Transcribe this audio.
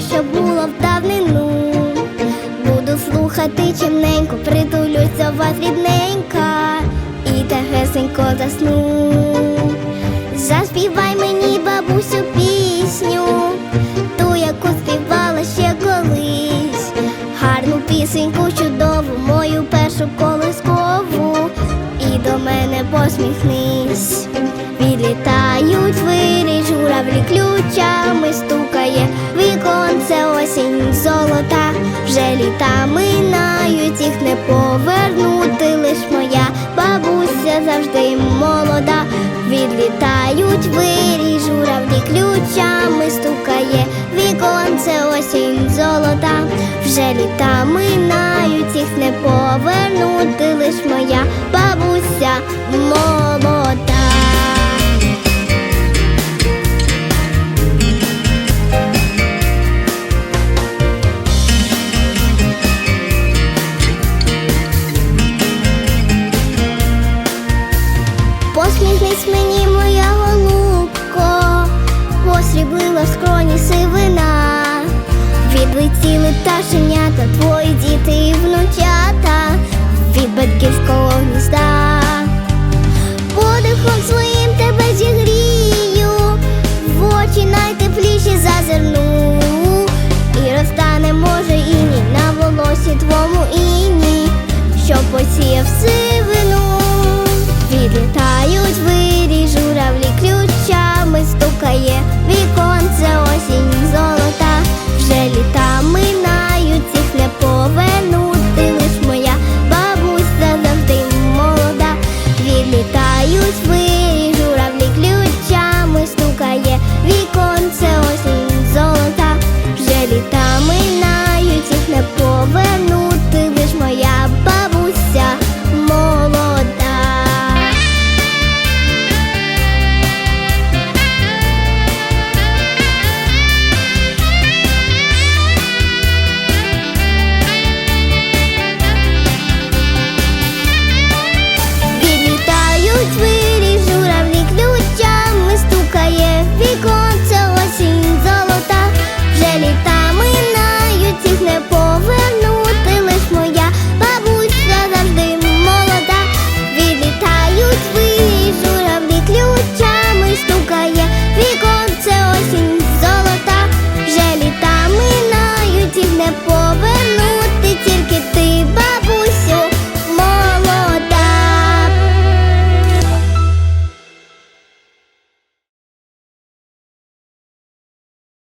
що було в давнину. Буду слухати чимненько, притулюсь до вас рідненька і тихесенько засну. Заспівай мені, бабусю, пісню, ту, яку співала ще колись, гарну пісеньку чудову, мою першу колискову, і до мене посміхнись. Літа минають, їх не повернути, лиш моя бабуся завжди молода. Відлітають вирі, журавлі ключами стукає, віконце осінь золота, вже літа минають, їх не повернути, лиш моя бабуся молода. Грають ми журавлі ключами стукає віконце осінь.